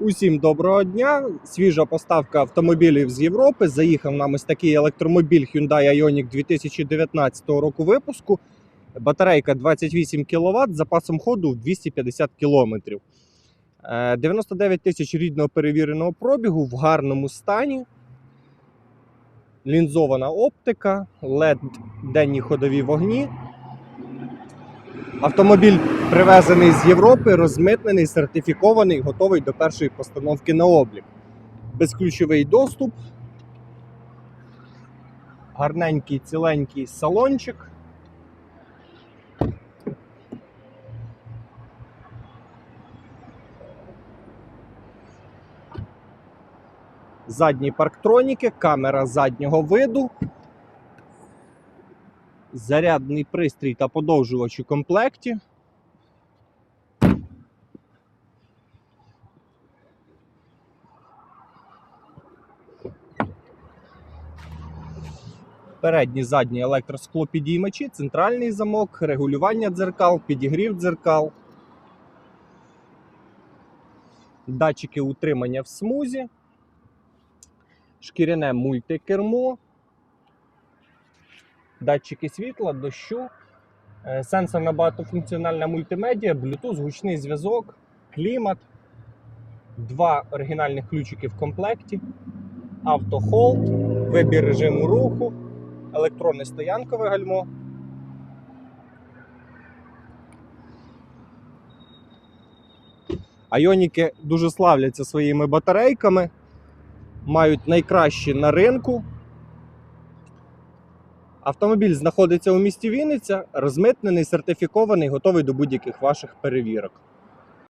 Усім доброго дня! Свіжа поставка автомобілів з Європи. Заїхав нам ось такий електромобіль Hyundai Ioniq 2019 року випуску. Батарейка 28 кВт з запасом ходу в 250 км. 99 тисяч рідного перевіреного пробігу в гарному стані. Лінзована оптика, LED денні ходові вогні. Автомобіль привезений з Європи, розмитнений, сертифікований, готовий до першої постановки на облік. Безключовий доступ, гарненький ціленький салончик. Задні парктроніки, камера заднього виду, зарядний пристрій та подовжувач у комплекті. Передні задні електросклопідіймачі, центральний замок, регулювання дзеркал, підігрів дзеркал, датчики утримання в смузі, шкіряне мультикермо, датчики світла, дощу, е, сенсорна багатофункціональна мультимедіа, Bluetooth, гучний зв'язок, клімат, два оригінальних ключики в комплекті, автохолд, вибір режиму руху, електронне стоянкове гальмо. Айоніки дуже славляться своїми батарейками, мають найкращі на ринку. Автомобіль знаходиться у місті Вінниця, розмитнений, сертифікований, готовий до будь-яких ваших перевірок.